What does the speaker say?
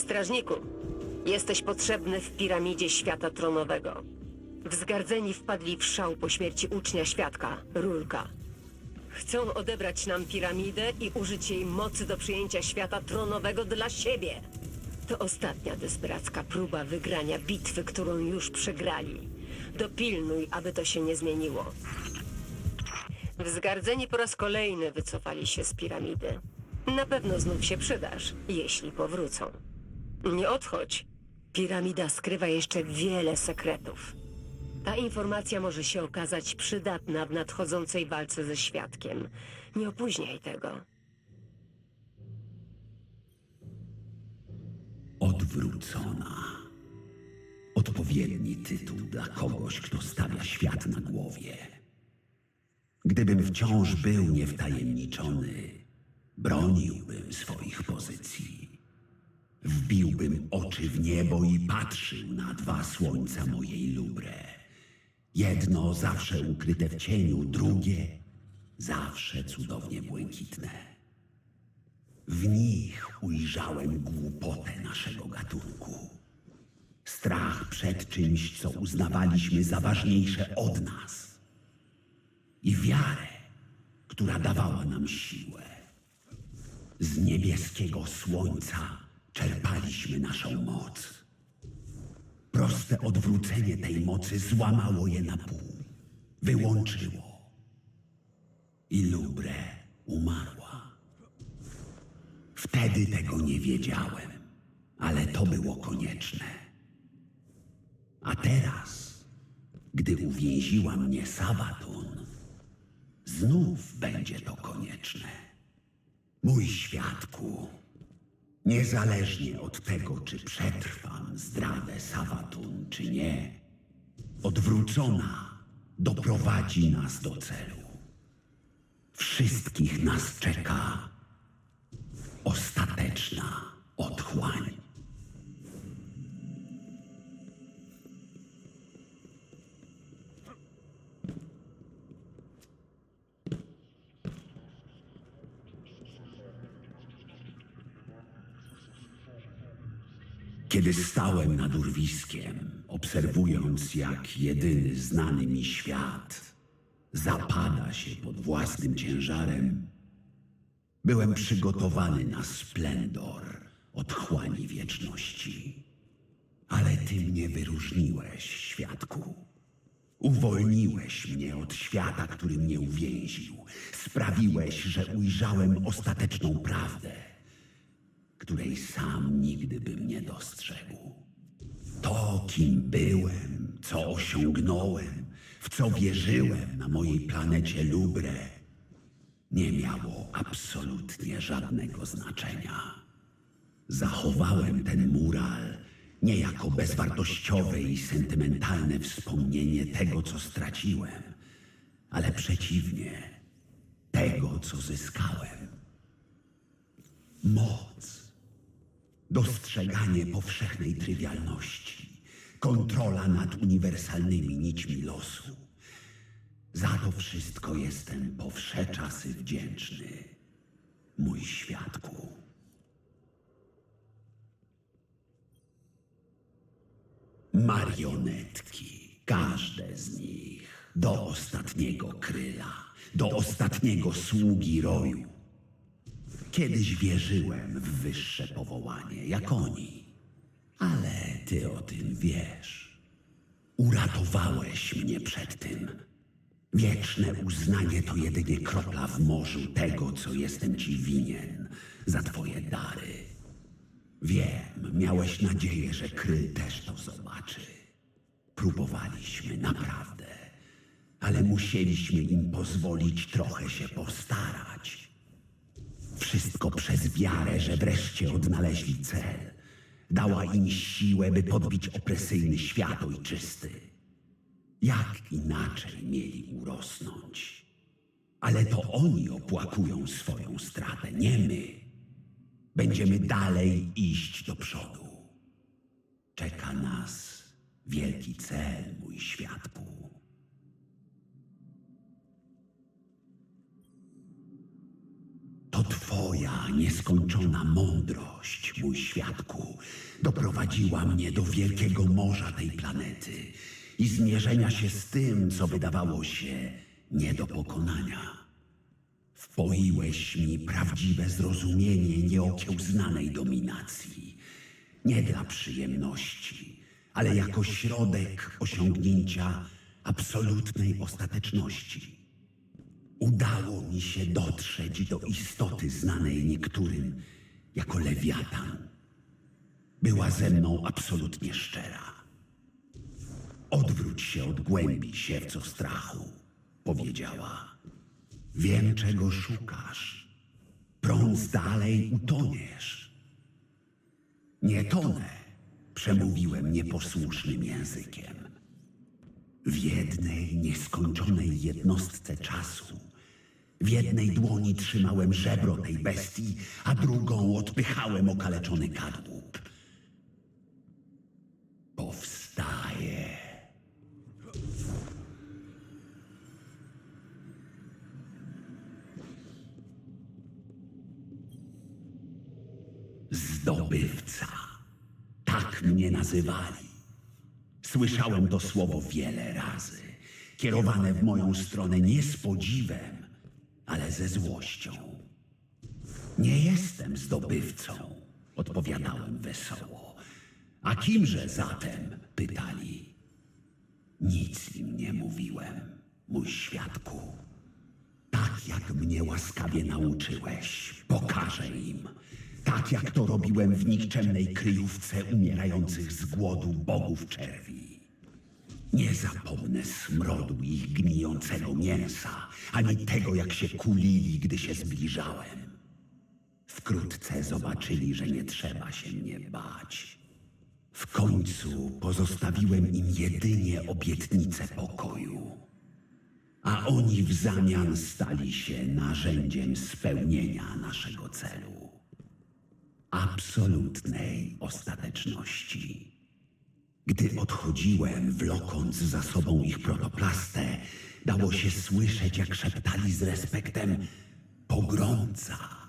Strażniku, jesteś potrzebny w piramidzie świata tronowego. Wzgardzeni wpadli w szał po śmierci ucznia świadka, Rulka. Chcą odebrać nam piramidę i użyć jej mocy do przyjęcia świata tronowego dla siebie. To ostatnia desperacka próba wygrania bitwy, którą już przegrali. Dopilnuj, aby to się nie zmieniło. Wzgardzeni po raz kolejny wycofali się z piramidy. Na pewno znów się przydasz, jeśli powrócą. Nie odchodź. Piramida skrywa jeszcze wiele sekretów. Ta informacja może się okazać przydatna w nadchodzącej walce ze świadkiem. Nie opóźniaj tego. Odwrócona. Odpowiedni tytuł dla kogoś, kto stawia świat na głowie. Gdybym wciąż był niewtajemniczony, broniłbym swoich pozycji. Wbiłbym oczy w niebo i patrzył na dwa słońca mojej lubre. Jedno zawsze ukryte w cieniu, drugie zawsze cudownie błękitne. W nich ujrzałem głupotę naszego gatunku. Strach przed czymś, co uznawaliśmy za ważniejsze od nas. I wiarę, która dawała nam siłę. Z niebieskiego słońca czerpaliśmy naszą moc. Proste odwrócenie tej mocy złamało je na pół, wyłączyło. I Lubre umarła. Wtedy tego nie wiedziałem, ale to było konieczne. A teraz, gdy uwięziła mnie Sabaton, znów będzie to konieczne. Mój świadku, niezależnie od tego, czy przetrwam zdradę Sabatun, czy nie, odwrócona doprowadzi nas do celu. Wszystkich nas czeka ostateczna otchłań. Kiedy stałem nad urwiskiem, obserwując jak jedyny znany mi świat zapada się pod własnym ciężarem, Byłem przygotowany na splendor otchłani wieczności. Ale ty mnie wyróżniłeś, świadku. Uwolniłeś mnie od świata, który mnie uwięził. Sprawiłeś, że ujrzałem ostateczną prawdę, której sam nigdy bym nie dostrzegł. To, kim byłem, co osiągnąłem, w co wierzyłem na mojej planecie Lubre, nie miało absolutnie żadnego znaczenia. Zachowałem ten mural nie jako bezwartościowe i sentymentalne wspomnienie tego, co straciłem, ale przeciwnie, tego, co zyskałem. Moc, dostrzeganie powszechnej trywialności, kontrola nad uniwersalnymi nićmi losu. Za to wszystko jestem po wsze czasy wdzięczny, mój świadku. Marionetki, każde z nich, do ostatniego kryla, do ostatniego sługi roju. Kiedyś wierzyłem w wyższe powołanie, jak oni, ale ty o tym wiesz. Uratowałeś mnie przed tym. Wieczne uznanie to jedynie kropla w morzu tego, co jestem ci winien za twoje dary. Wiem, miałeś nadzieję, że Kryl też to zobaczy. Próbowaliśmy naprawdę, ale musieliśmy im pozwolić trochę się postarać. Wszystko przez wiarę, że wreszcie odnaleźli cel. Dała im siłę, by podbić opresyjny świat ojczysty. Jak inaczej mieli urosnąć? Ale to oni opłakują swoją stratę, nie my. Będziemy dalej iść do przodu. Czeka nas wielki cel, mój świadku. Twoja nieskończona mądrość, mój świadku, doprowadziła mnie do wielkiego morza tej planety i zmierzenia się z tym, co wydawało się nie do pokonania. Wpoiłeś mi prawdziwe zrozumienie nieokiełznanej dominacji. Nie dla przyjemności, ale jako środek osiągnięcia absolutnej ostateczności. Udało mi się dotrzeć do istoty znanej niektórym jako lewiatan. Była ze mną absolutnie szczera. Odwróć się od głębi siewco strachu, powiedziała. Wiem, czego szukasz. Prąc dalej utoniesz. Nie tonę, przemówiłem nieposłusznym językiem. W jednej nieskończonej jednostce czasu, w jednej dłoni trzymałem żebro tej bestii, a drugą odpychałem okaleczony kadłub. Powstaje. Zdobywca. Tak mnie nazywali. Słyszałem to słowo wiele razy, kierowane w moją stronę nie z podziwem, ale ze złością. Nie jestem zdobywcą, odpowiadałem wesoło. A kimże zatem? pytali. Nic im nie mówiłem, mój świadku. Tak jak mnie łaskawie nauczyłeś, pokażę im. Tak jak to robiłem w nikczemnej kryjówce umierających z głodu bogów czerwi. Nie zapomnę smrodu ich gnijącego mięsa, ani tego, jak się kulili, gdy się zbliżałem. Wkrótce zobaczyli, że nie trzeba się mnie bać. W końcu pozostawiłem im jedynie obietnicę pokoju a oni w zamian stali się narzędziem spełnienia naszego celu absolutnej ostateczności. Gdy odchodziłem, wlokąc za sobą ich protoplastę, dało się słyszeć, jak szeptali z respektem pogromca.